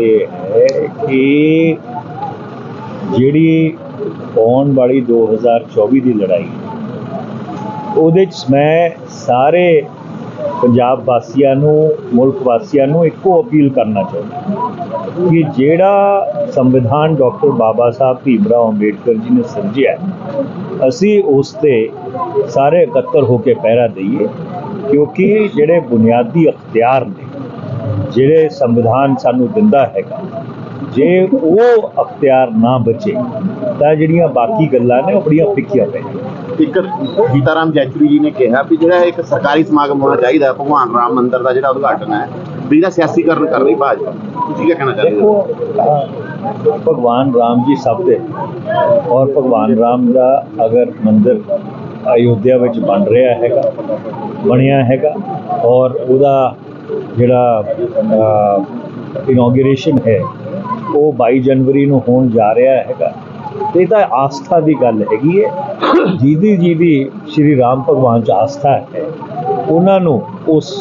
ਇਹ ਹੈ ਕਿ ਜਿਹੜੀ ਆਉਣ ਵਾਲੀ 2024 ਦੀ ਲੜਾਈ ਉਹਦੇ 'ਚ ਮੈਂ ਸਾਰੇ ਪੰਜਾਬ ਵਾਸੀਆਂ ਨੂੰ, ਮੁਲਕ ਵਾਸੀਆਂ ਨੂੰ ਇੱਕੋ ਅਪੀਲ ਕਰਨਾ ਚਾਹੁੰਦਾ ਕਿ ਜਿਹੜਾ ਸੰਵਿਧਾਨ ਡਾਕਟਰ ਬਾਬਾ ਸਾਹਿਬ ਭੀਮਰਾਓ ਅੰਬੇਡਕਰ ਜੀ ਨੇ ਸਿਰਜਿਆ ਅਸੀਂ ਉਸ ਤੇ ਸਾਰੇ ਇਕੱਤਰ ਹੋ ਕੇ ਪਹਿਰਾ ਦਈਏ ਕਿਉਂਕਿ ਜਿਹੜੇ ਬੁਨਿਆਦੀ ਅਖਤਿਆਰ ਨੇ ਜਿਹੜੇ ਸੰਵਿਧਾਨ ਸਾਨੂੰ ਦਿੰਦਾ ਹੈਗਾ ਜੇ ਉਹ ਅਖਤਿਆਰ ਨਾ ਬਚੇ ਤਾਂ ਜਿਹੜੀਆਂ ਬਾਕੀ ਗੱਲਾਂ ਨੇ ਉਹ ਬੜੀਆਂ ਫਿੱਕੀਆਂ ਪੈ ਇੱਕ ਸੀਤਾਰਾਮ ਜੈਚੁਰੀ ਜੀ ਨੇ ਕਿਹਾ ਵੀ ਜਿਹੜਾ ਇੱਕ ਸਰਕਾਰੀ ਸਮਾਗਮ ਹੋਣਾ ਚਾਹੀਦਾ ਭਗਵਾਨ ਰਾਮ ਮੰਦਿਰ ਦਾ ਜਿਹੜਾ ਉਦਘਾਟਨ ਹੈ ਵੀ ਇਹਦਾ ਸਿਆਸੀਕਰਨ ਕਰ ਰਹੀ ਭਾਜਪਾ। ਤੁਸੀਂ ਕੀ ਕਹਿਣਾ ਚਾਹੁੰਦੇ ਹੋ? ਭਗਵਾਨ ਰਾਮ ਜੀ ਸਭ ਦੇ ਔਰ ਭਗਵਾਨ ਰਾਮ ਦਾ ਅਗਰ ਮੰਦਿਰ ਅਯੋਧਿਆ ਵਿੱਚ ਬਣ ਰਿਹਾ ਹੈਗਾ ਬਣਿਆ ਹੈਗਾ ਔਰ ਉਹਦਾ ਜਿਹੜਾ ਇਨੋਗਰੇਸ਼ਨ ਹੈ, ਉਹ 22 ਜਨਵਰੀ ਨੂੰ ਹੋਣ ਜਾ ਰਿਹਾ ਹੈਗਾ। ਤੇ ਇਹ ਤਾਂ ਆਸਥਾ ਦੀ ਗੱਲ ਹੈਗੀ ਹੈ। ਜਿਹਦੀ ਜਿਹਦੀ ਸ਼੍ਰੀ ਰਾਮ ਭਗਵਾਨ ਚ ਆਸਥਾ ਹੈ, ਉਹਨਾਂ ਨੂੰ ਉਸ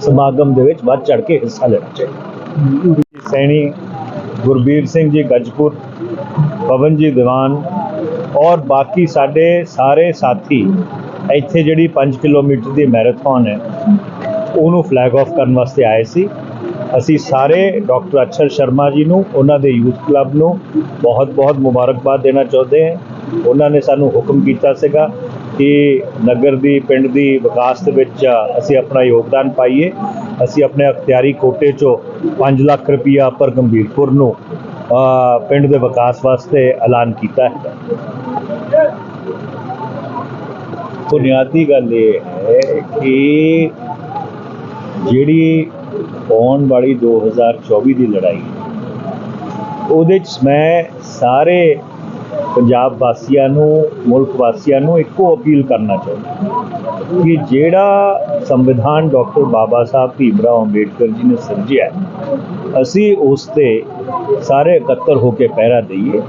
ਸਮਾਗਮ ਦੇ ਵਿੱਚ ਵੱਧ ਚੜ ਕੇ ਹਿੱਸਾ ਲੈਣਾ ਚਾਹੀਦਾ। ਸੈਣੀ ਗੁਰਬੀਰ ਸਿੰਘ ਜੀ ਗੱਜਪੁਰ, ਪਵਨ ਜੀ ਦੀਵਾਨ ਔਰ ਬਾਕੀ ਸਾਡੇ ਸਾਰੇ ਸਾਥੀ, ਇੱਥੇ ਜਿਹੜੀ 5 ਕਿਲੋਮੀਟਰ ਦੀ ਮੈਰਾਥਨ ਹੈ ਉਹਨੂੰ ਫਲੈਗ ਆਫ ਕਰਨ ਵਾਸਤੇ ਆਏ ਸੀ। ਅਸੀਂ ਸਾਰੇ ਡਾਕਟਰ ਅਛਰ ਸ਼ਰਮਾ ਜੀ ਨੂੰ, ਉਹਨਾਂ ਦੇ ਯੂਥ ਕਲੱਬ ਨੂੰ ਬਹੁਤ-ਬਹੁਤ ਮੁਬਾਰਕਬਾਦ ਦੇਣਾ ਚਾਹੁੰਦੇ ਹਾਂ। ਉਹਨਾਂ ਨੇ ਸਾਨੂੰ ਹੁਕਮ ਕੀਤਾ ਸੀਗਾ ਕਿ ਨਗਰ ਦੀ, ਪਿੰਡ ਦੀ ਵਿਕਾਸ ਦੇ ਵਿੱਚ ਅਸੀਂ ਆਪਣਾ ਯੋਗਦਾਨ ਪਾਈਏ। ਅਸੀਂ ਆਪਣੇ ਅਖਤਿਆਰੀ ਕੋਟੇ ਚੋਂ 5 ਲੱਖ ਰੁਪਈਆ ਪਰ ਗੰਭੀਰਪੁਰ ਨੂੰ ਪਿੰਡ ਦੇ ਵਿਕਾਸ ਵਾਸਤੇ ਐਲਾਨ ਕੀਤਾ ਹੈ। ਬੁਨਿਆਦੀ ਗੱਲ ਇਹ ਹੈ ਕਿ ਜਿਹੜੀ ਆਉਣ ਵਾਲੀ 2024 ਦੀ ਲੜਾਈ, ਉਹਦੇ 'ਚ ਮੈਂ ਸਾਰੇ ਪੰਜਾਬ ਵਾਸੀਆਂ ਨੂੰ, ਮੁਲਕ ਵਾਸੀਆਂ ਨੂੰ ਇੱਕੋ ਅਪੀਲ ਕਰਨਾ ਚਾਹੁੰਦਾ ਕਿ ਜਿਹੜਾ ਸੰਵਿਧਾਨ ਡਾਕਟਰ ਬਾਬਾ ਸਾਹਿਬ ਭੀਮਰਾਓ ਅੰਬੇਡਕਰ ਜੀ ਨੇ ਸਿਰਜਿਆ, ਅਸੀਂ ਉਸ ਤੇ ਸਾਰੇ ਇਕੱਤਰ ਹੋ ਕੇ ਪਹਿਰਾ ਦਈਏ,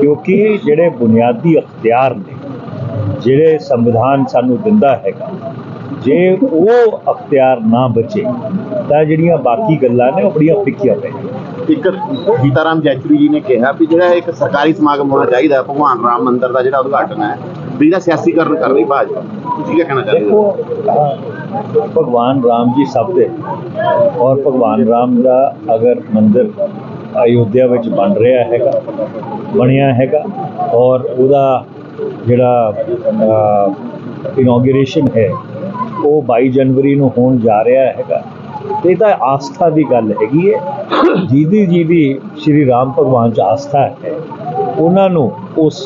ਕਿਉਂਕਿ ਜਿਹੜੇ ਬੁਨਿਆਦੀ ਅਖਤਿਆਰ ਨੇ, ਜਿਹੜੇ ਸੰਵਿਧਾਨ ਸਾਨੂੰ ਦਿੰਦਾ ਹੈਗਾ ਜੇ ਉਹ ਅਖਤਿਆਰ ਨਾ ਬਚੇ ਤਾਂ ਜਿਹੜੀਆਂ ਬਾਕੀ ਗੱਲਾਂ ਨੇ ਉਹ ਬੜੀਆਂ ਫਿੱਕੀਆਂ ਪੈ ਇੱਕ ਸੀਤਾਰਾਮ ਜੈਚੁਰੀ ਜੀ ਨੇ ਕਿਹਾ ਵੀ ਜਿਹੜਾ ਇੱਕ ਸਰਕਾਰੀ ਸਮਾਗਮ ਹੋਣਾ ਚਾਹੀਦਾ ਭਗਵਾਨ ਰਾਮ ਮੰਦਿਰ ਦਾ ਜਿਹੜਾ ਉਦਘਾਟਨ ਹੈ ਵੀ ਇਹਦਾ ਸਿਆਸੀਕਰਨ ਕਰ ਰਹੀ ਭਾਜਪਾ। ਤੁਸੀਂ ਕੀ ਕਹਿਣਾ ਚਾਹੁੰਦੇ ਹੋ? ਦੇਖੋ ਭਗਵਾਨ ਰਾਮ ਜੀ ਸਭ ਦੇ ਔਰ ਭਗਵਾਨ ਰਾਮ ਦਾ ਅਗਰ ਮੰਦਿਰ ਅਯੋਧਿਆ ਵਿੱਚ ਬਣ ਰਿਹਾ ਹੈਗਾ ਬਣਿਆ ਹੈਗਾ ਔਰ ਉਹਦਾ ਜਿਹੜਾ ਇਨੋਗ੍ਰੇਸ਼ਨ ਹੈ ਉਹ 22 ਜਨਵਰੀ ਨੂੰ ਹੋਣ ਜਾ ਰਿਹਾ ਹੈਗਾ। ਇਹ ਤਾਂ ਆਸਥਾ ਦੀ ਗੱਲ ਹੈਗੀ ਹੈ ਜਿਹਦੀ ਜਿਹਦੀ ਸ਼੍ਰੀ ਰਾਮ ਭਗਵਾਨ ਚ ਆਸਥਾ ਹੈ। ਉਹਨਾਂ ਨੂੰ ਉਸ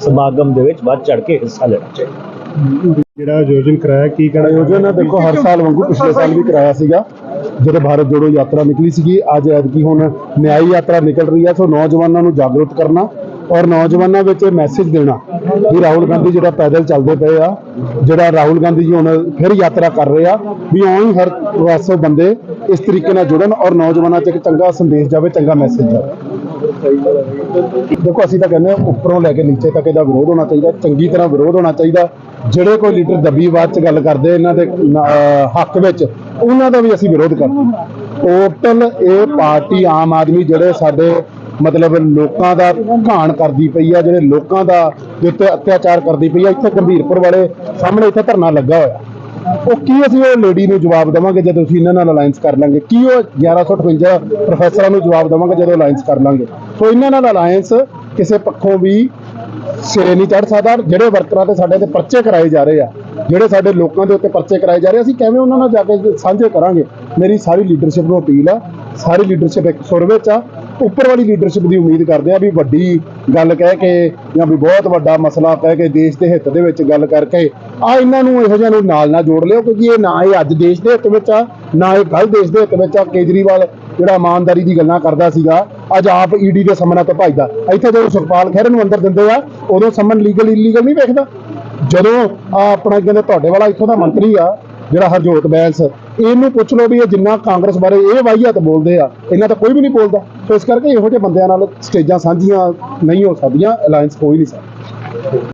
ਸਮਾਗਮ ਦੇ ਵਿੱਚ ਵੱਧ ਚੜ ਕੇ ਹਿੱਸਾ ਲੈਣਾ ਚਾਹੀਦਾ। ਜਿਹੜਾ ਆਯੋਜਨ ਕਰਾਇਆ ਕੀ ਕਹਿਣਾ ਆਯੋਜਨ ਆ ਦੇਖੋ ਹਰ ਸਾਲ ਵਾਂਗੂ ਪਿਛਲੇ ਸਾਲ ਵੀ ਕਰਾਇਆ ਸੀਗਾ। ਜਦੋਂ ਭਾਰਤ ਜੋੜੋ ਯਾਤਰਾ ਨਿਕਲੀ ਸੀਗੀ ਅੱਜ ਐਤਕੀ ਹੁਣ ਨਿਆਈ ਯਾਤਰਾ ਨਿਕਲ ਰਹੀ ਆ ਸੋ ਨੌਜਵਾਨਾਂ ਨੂੰ ਜਾਗਰੂਕ ਕਰਨਾ ਔਰ ਨੌਜਵਾਨਾਂ ਵਿੱਚ ਇਹ ਮੈਸੇਜ ਦੇਣਾ ਵੀ ਰਾਹੁਲ ਗਾਂਧੀ ਜਿਹੜਾ ਪੈਦਲ ਚੱਲਦੇ ਪਏ ਆ, ਜਿਹੜਾ ਰਾਹੁਲ ਗਾਂਧੀ ਜੀ ਹੁਣ ਫਿਰ ਯਾਤਰਾ ਕਰ ਰਹੇ ਆ, ਵੀ ਆਉਂ ਹਰ ਪਾਸੋਂ ਬੰਦੇ ਇਸ ਤਰੀਕੇ ਨਾਲ ਜੁੜਨ ਔਰ ਨੌਜਵਾਨਾਂ 'ਚ ਇੱਕ ਚੰਗਾ ਸੰਦੇਸ਼ ਜਾਵੇ, ਚੰਗਾ ਮੈਸੇਜ ਜਾਵੇ। ਦੇਖੋ, ਅਸੀਂ ਤਾਂ ਕਹਿੰਦੇ ਹਾਂ ਉੱਪਰੋਂ ਲੈ ਕੇ ਨੀਚੇ ਤੱਕ ਇਹਦਾ ਵਿਰੋਧ ਹੋਣਾ ਚਾਹੀਦਾ, ਚੰਗੀ ਤਰ੍ਹਾਂ ਵਿਰੋਧ ਹੋਣਾ ਚਾਹੀਦਾ। ਜਿਹੜੇ ਕੋਈ ਲੀਡਰ ਦੱਬੀਵਾਦ 'ਚ ਗੱਲ ਕਰਦੇ ਇਹਨਾਂ ਦੇ ਹੱਕ ਵਿੱਚ, ਉਹਨਾਂ ਦਾ ਵੀ ਅਸੀਂ ਵਿਰੋਧ ਕਰਦੇ ਟੋਟਲ ਇਹ ਪਾਰਟੀ ਆਮ ਆਦਮੀ, ਜਿਹੜੇ ਸਾਡੇ ਮਤਲਬ ਲੋਕਾਂ ਦਾ ਘਾਣ ਕਰਦੀ ਪਈ ਆ, ਜਿਹੜੇ ਲੋਕਾਂ ਦਾ ਦੇ ਉੱਤੇ ਅਤਿਆਚਾਰ ਕਰਦੀ ਪਈ ਆ, ਇੱਥੇ ਗੰਭੀਰਪੁਰ ਵਾਲੇ ਸਾਹਮਣੇ ਇੱਥੇ ਧਰਨਾ ਲੱਗਾ ਹੋਇਆ। ਉਹ ਕੀ ਅਸੀਂ ਉਹ ਲੇਡੀ ਨੂੰ ਜਵਾਬ ਦੇਵਾਂਗੇ ਜਦੋਂ ਅਸੀਂ ਇਹਨਾਂ ਨਾਲ ਅਲਾਈਅੰਸ ਕਰ ਲਾਂਗੇ? ਕੀ ਉਹ 1158 ਪ੍ਰੋਫੈਸਰਾਂ ਨੂੰ ਜਵਾਬ ਦੇਵਾਂਗੇ ਜਦੋਂ ਅਲਾਈਅੰਸ ਕਰ ਲਾਂਗੇ? ਸੋ ਇਹਨਾਂ ਨਾਲ ਅਲਾਈਅੰਸ ਕਿਸੇ ਪੱਖੋਂ ਵੀ ਸਿਰੇ ਨਹੀਂ ਚੜ ਸਕਦਾ। ਜਿਹੜੇ ਵਰਕਰਾਂ ਤੇ ਸਾਡੇ ਤੇ ਪਰਚੇ ਕਰਾਏ ਜਾ ਰਹੇ ਆ, ਜਿਹੜੇ ਸਾਡੇ ਲੋਕਾਂ ਦੇ ਉੱਤੇ ਪਰਚੇ ਕਰਾਏ ਜਾ ਰਹੇ ਅਸੀਂ ਕਿਵੇਂ ਉਹਨਾਂ ਨਾਲ ਜਾ ਕੇ ਸਾਂਝੇ ਕਰਾਂਗੇ? ਮੇਰੀ ਸਾਰੀ ਲੀਡਰਸ਼ਿਪ ਨੂੰ ਅਪੀਲ ਆ, ਸਾਰੀ ਲੀਡਰਸ਼ਿਪ ਇੱਕ ਸੁਰ ਵਿੱਚ ਆ। ਉੱਪਰ ਵਾਲੀ ਲੀਡਰਸ਼ਿਪ ਦੀ ਉਮੀਦ ਕਰਦੇ ਆ ਵੀ ਵੱਡੀ ਗੱਲ ਕਹਿ ਕੇ ਜਾਂ ਵੀ ਬਹੁਤ ਵੱਡਾ ਮਸਲਾ ਕਹਿ ਕੇ ਦੇਸ਼ ਦੇ ਹਿੱਤ ਦੇ ਵਿੱਚ ਗੱਲ ਕਰਕੇ ਆ ਇਹਨਾਂ ਨੂੰ ਇਹੋ ਜਿਹਾ ਨੂੰ ਨਾਲ ਨਾ ਜੋੜ ਲਿਓ ਕਿਉਂਕਿ ਇਹ ਨਾ ਇਹ ਅੱਜ ਦੇਸ਼ ਦੇ ਹਿੱਤ ਵਿੱਚ ਆ, ਨਾ ਇਹ ਕੱਲ ਦੇਸ਼ ਦੇ ਹਿੱਤ ਵਿੱਚ ਆ। ਕੇਜਰੀਵਾਲ ਜਿਹੜਾ ਇਮਾਨਦਾਰੀ ਦੀ ਗੱਲਾਂ ਕਰਦਾ ਸੀਗਾ, ਅੱਜ ਆਪ ਈਡੀ ਦੇ ਸਾਹਮਣੇ ਤੋਂ ਭਜਦਾ। ਇੱਥੇ ਜਦੋਂ ਸੁਖਪਾਲ ਖਹਿਰੇ ਨੂੰ ਅੰਦਰ ਦਿੰਦੇ ਆ, ਉਦੋਂ ਸਮਨ ਲੀਗਲ ਇਲੀਗਲ ਨਹੀਂ ਵੇਖਦਾ। ਜਦੋਂ ਆ ਆਪਣਾ ਕਹਿੰਦੇ ਤੁਹਾਡੇ ਵਾਲਾ ਇੱਥੋਂ ਦਾ ਮੰਤਰੀ ਆ ਜਿਹੜਾ ਹਰਜੋਤ ਬੈਂਸ, ਇਹਨੂੰ ਪੁੱਛ ਲਓ ਵੀ ਇਹ ਜਿੰਨਾ ਕਾਂਗਰਸ ਬਾਰੇ ਇਹ ਵਾਹੀਅਤ ਬੋਲਦੇ ਆ, ਇਹਨਾਂ ਤਾਂ ਕੋਈ ਵੀ ਨਹੀਂ ਬੋਲਦਾ। ਸੋ ਇਸ ਕਰਕੇ ਇਹੋ ਜਿਹੇ ਬੰਦਿਆਂ ਨਾਲ ਸਟੇਜਾਂ ਸਾਂਝੀਆਂ ਨਹੀਂ ਹੋ ਸਕਦੀਆਂ ਅਲਾਈਅੰਸ ਹੋ ਹੀ ਨਹੀਂ ਸਕਦਾ।